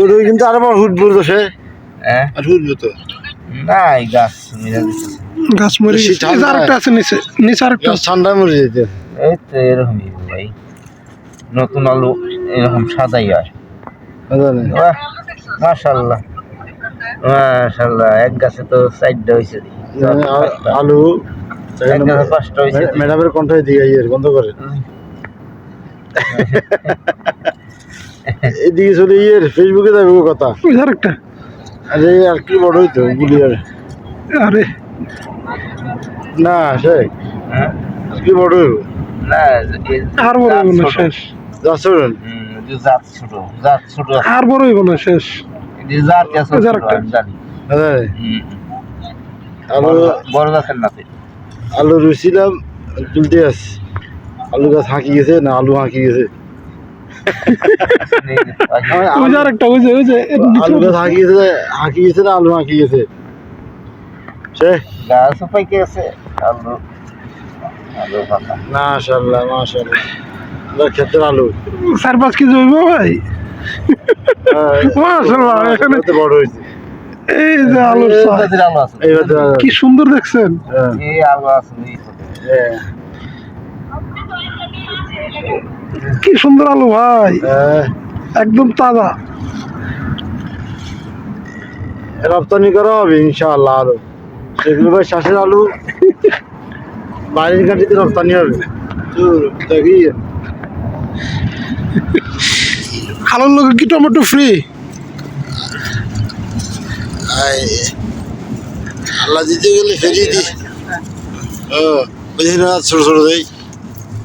তোর কিন্তু আরও বড় হুট বলতো সে হ্যাঁ? আর হুট বলতো না এই গাছ গাছ। মরে গেছে। আরেকটা আছে নিচে নিচে আরেকটা। ঠান্ডা মরে যেতে। এই তো এরকমই ভাই। নতুন আলু এরকম সাদাই হয়। মাশাল্লাহ মাশাল্লাহ এক গাছে তো চারটা হয়েছে আলু পাঁচটা হয়েছে ম্যাডামের কণ্ঠ দিয়ে বন্ধ করে। এদিকে চলে ইয়ের ফেসবুকে যাবে কথা। যে আরেকটা আরে আর কি বড় হইতো গুলি আর। আরে। না সে। হ্যাঁ? আর কি বড় হইব? না আর বড় হইব না শেষ। যাচ্ছেন হুম, জাত ছোট জাত ছোট। আর বড় হইব না শেষ। জাত জানি। আলু বড় গাছের নাতে। আলু রুইছিলাম তুলতে আস আলু গাছ হাঁকি গেছে না আলু হাঁকি গেছে। ওই যে আরেকটা ওই যে ওই যে আলু গাছ হাঁকি গেছে না আলু হাঁকি সে গাছও পাইকে আছে আলু। আলু পাতা মাশাল্লাহ মাশাল্লাহ। এবার আলু। চার পাঁচ কেজি হইব ভাই। হ্যাঁ, মাশাআল্লাহ, এখানে- বড় হয়েছে। এই যে আলুর কি সুন্দর দেখছেন। হ্যাঁ, এই আলু আছে এই ছোট। হ্যাঁ, কি সুন্দর আলু ভাই। হ্যাঁ। একদম তাজা। রপ্তানি করা হবে ইনশাআল্লাহ আলু সেগুলো ভাই শ্বাসের আলু বাইরের কাঠিতে রপ্তানি হবে। দেখি। আলুর লোক কি টমেটো ফ্রি আল্লাহ দিতে গেলে ফেরিয়ে দি ও বুঝি না ছোট ছোট দেই। এই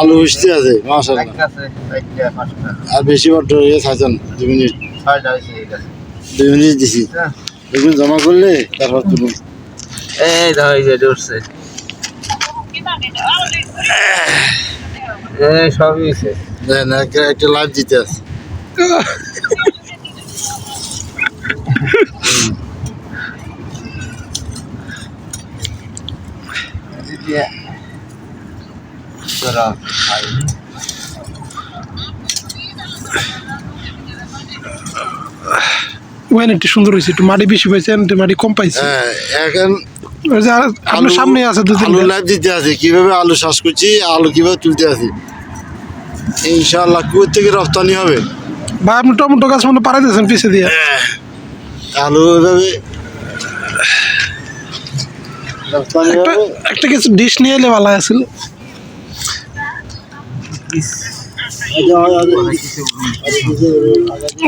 আলু হুসতে আছে আর বেশি বড্ড ইয়ে থাকছেন দুই মিনিট। দুই মিনিট দিছি। হ্যাঁ। এগুলো জমা করলে তারপর তুলুন এই দেখো এই যে উঠছে। সবই দেন একটা লাইভ দিতে আছে। ওখানে একটু সুন্দর হয়েছে একটু মাটি বেশি পাইছে একটু মাটি কম পাইছে। হ্যাঁ এখন আপনার সামনে আছে দু আলু লাইভ দিতে আছে কীভাবে আলু শ্বাস করছি আলু কীভাবে তুলতে আছে। ইনশাআল্লাহ কুয়েত থেকে রপ্তানি হবে। ভাই আপনি টমেটো গাছ মানে পাড়াই দিয়েছেন পিছে দিয়ে। আলু এভাবে একটা একটা কিছু ডিশ নিয়ে এলে ভালো আছিল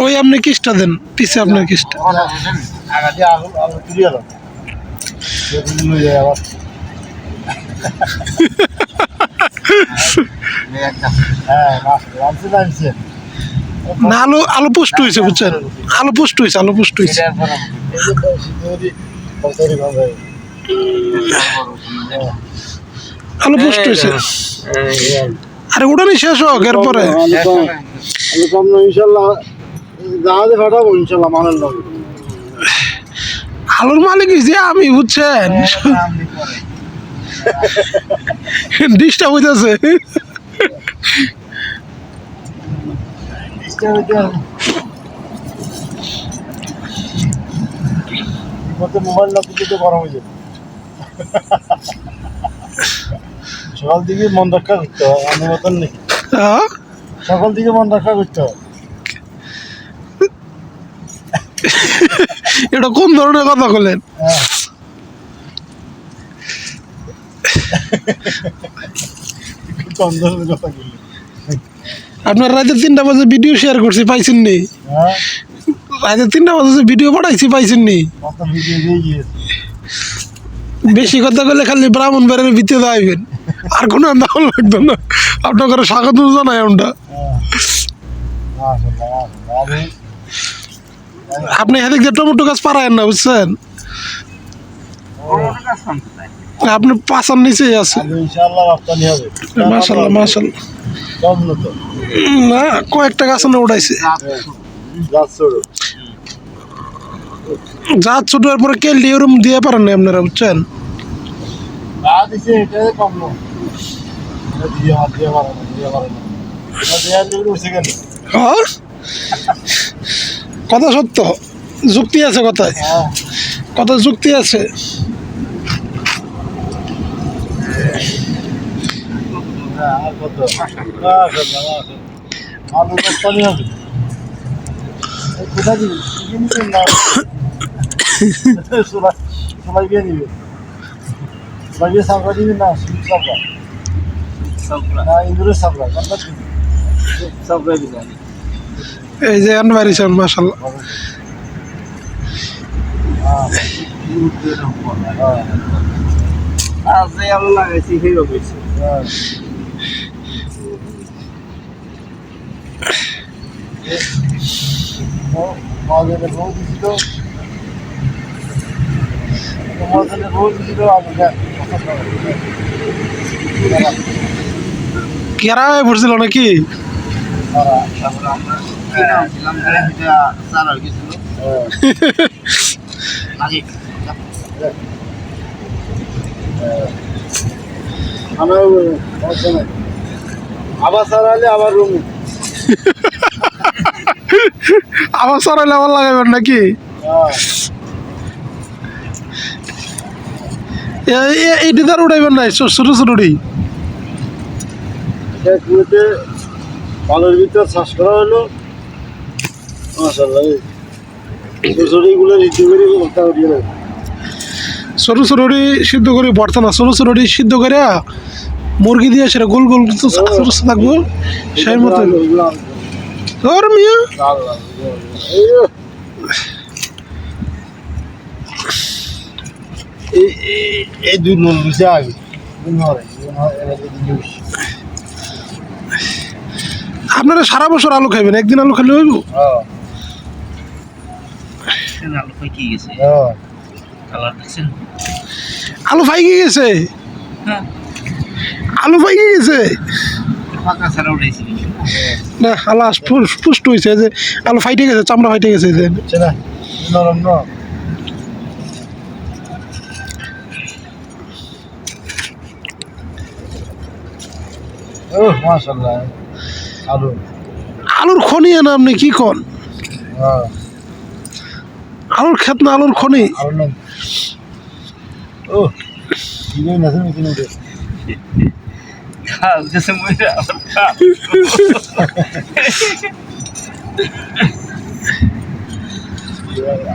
ওই আপনি কিসটা দেন, পিছে আপনার কিসটা না, আলু আলু পুষ্ট হয়েছে বুঝছেন? আলু পুষ্ট হয়েছে আলু পুষ্ট হয়েছে আলু পুষ্ট হয়েছে আরে ওটা শেষ হোক, এরপরে। আলুর মালিক যে আমি, বুঝছেন? ডিস্টার্ব হইতেছে। মোবাইল গরম হয়ে যাবে। সকাল দিকে মন রক্ষা করতে হয় আমি মতন নেই। হ্যাঁ? সকাল দিকে মন রক্ষা করতে হয়। এটা কোন ধরনের কথা বলেন। কোন ধরনের কথা বললি আপনার রাতে তিনটা বাজে ভিডিও শেয়ার করছি পাইছেন নি? হ্যাঁ? রাতে তিনটা বাজে ভিডিও পাঠাইছি পাইছেন নি? বেশি কথা বলে খালি ব্রাহ্মণ বেড়ের ভিতরে আইবেন। আর কোনো আন্দাজ লাগতো না। আপনার ঘরে স্বাগত জানাই আমরা। আপনি এদিক দিয়ে টমেটো গাছ পারায়েন না, বুঝছেন? আপনি পাশার নিচেই আছে মাসাল্লাহ মাসাল্লাহ না, কয়েকটা গাছ না উঠাইছে যা ছোট পরে কেল দিয়ে ওরম দিয়ে পারেন আপনারা, বুঝছেন? কথা সত্য। যুক্তি আছে কথায়। কথা যুক্তি আছে। সোলাই দিয়ে নিবে। সোলাই দিয়ে সাবরা দিবি না এই যে আনবারিছেন মাসাল্লাহ হ্যাঁ। হ্যাঁ আছে আলু লাগাইছি সেই রকমই হ্যাঁ মহাজনের বউ দিছিল মহাজনের বউ দিছিল আমি কেরা হয়ে পড়ছিল নাকি? হয়ে। আবার আবার রুম আবার আবার লাগাবেন নাকি এ- এইটি তার উঠাইবেন নাই ছোট ছোট উড়ি কুয়েতে পালের ভিতর চাষ করা হলো মাসাল্লাহ ছোটগুলো ঋতু করে ভর্তা করিয়ে ছোট ছোট সিদ্ধ করে ভর্তা না ছোট ছোট সিদ্ধ করে মুরগি দিয়ে সেটা গোল গোল তো ছোট ছোট থাকব সেই মতো মিয়া এই দুই নুন আগে দুই নরে এবার দিস আপনারা সারা বছর আলু খাইবেন একদিন আলু খাইলে হইব? আলু ফাইকে গেছে? আলু ফাইকে গেছে? না। আলু পুষ্ট হয়েছে যে আলু ফাইটে গেছে চামড়া ফাইটে গেছে যে। বুঝছে নরম আলুর। খনি না আপনি কি কন? হ্যাঁ। আলুর ক্ষেত না আলুর খনি?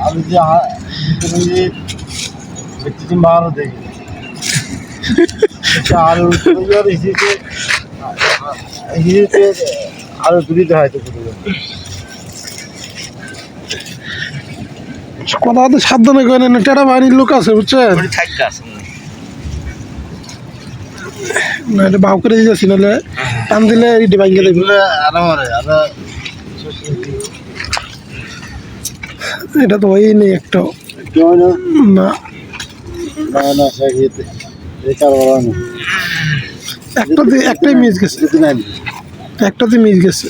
আলু যে আ- যে ব্যক্তি মারও দেখি আলু হয় তো পুরো কথা হতে সাবধানে করেন না টেটা বাহিনীর লোক আছে বুঝছেন? না এটা বাউ করে দিয়েছি নাহলে টান দিলে দেবে এটা তো হয়ই নেই একটা। কেউ না। না না না সেটা এই কারবার না একটাতে একটাই মিস গেছে। একটাতে মিস গেছে।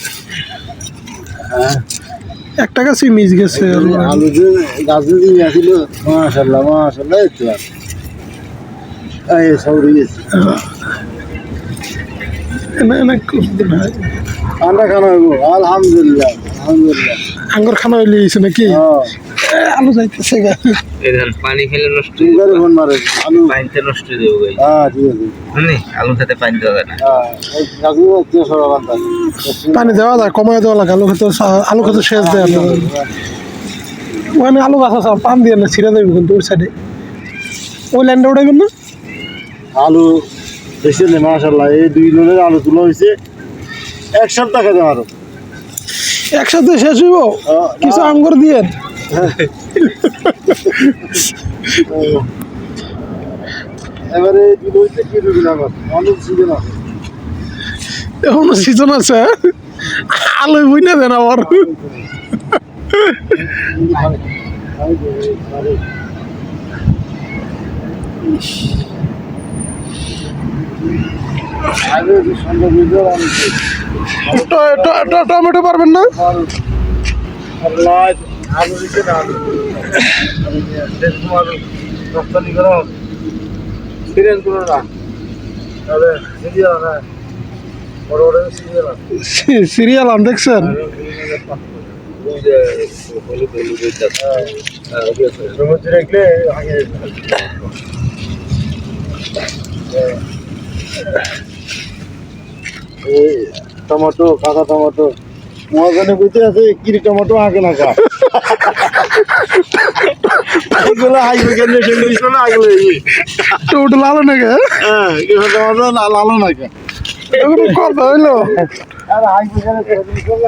হ্যাঁ একটা গাছই মিস গেছে। আলু গাছ দিয়ে আসিল মাশাল্লাহ মাশাল্লাহ একটু আর এই সৌরি গেছে হয় খানা হইব আলহামদুলিল্লাহ আলহামদুলিল্লাহ। আঙ্গুর খানা হইলে নাকি? হ্যাঁ। আলু যাইতেছে পানি ফেলে নষ্ট ফোন মারে আলু। পানিতে নষ্ট হয়ে হ্যাঁ মানে আলু খেতে পানি দেওয়া না। হ্যাঁ পানি দেওয়া যায় কমায় দেওয়া লাগে আলু খেতে আলু খেতে শেষ দেয় ওখানে আলু গাছ আছে পান দিয়ে না ছিঁড়ে দেবে কিন্তু ওই সাইডে ওই ল্যান্ডে উঠাইবেন না? আলু বেশি নেই মাশাল্লাহ এই দুই লোনের আলু তুলা হয়েছে। এক সপ্তাহ খেতে পারো একসাথে শেষ হইব? হ্যাঁ, কিছু আঙ্গুর দিয়ে এবারে হইতে কি রুগী আমার অনেক সিজন আছে। এখনও সিজন আছে আলু বই না দেন আবার। টমেটো পারবেন না? আলু দিচ্ছে না আলু দেখুন আলু রপ্তানি করো সিরিয়াল করো না তাহলে সিরিয়াল না বড় বড় সিরিয়াল সিরিয়াল আম দেখছেন? সমুদ্রে এই কাঁচা টমেটো। মহাজনে বুঝতে আছে কিরি টমেটো আগে না কা এগুলো আইবে কেন সেগুলো আগলে টমেটো লালো হ্যাঁ টমেটো না লালো না কা এগুলো কথা হইল? আর আইবে কেন সেগুলো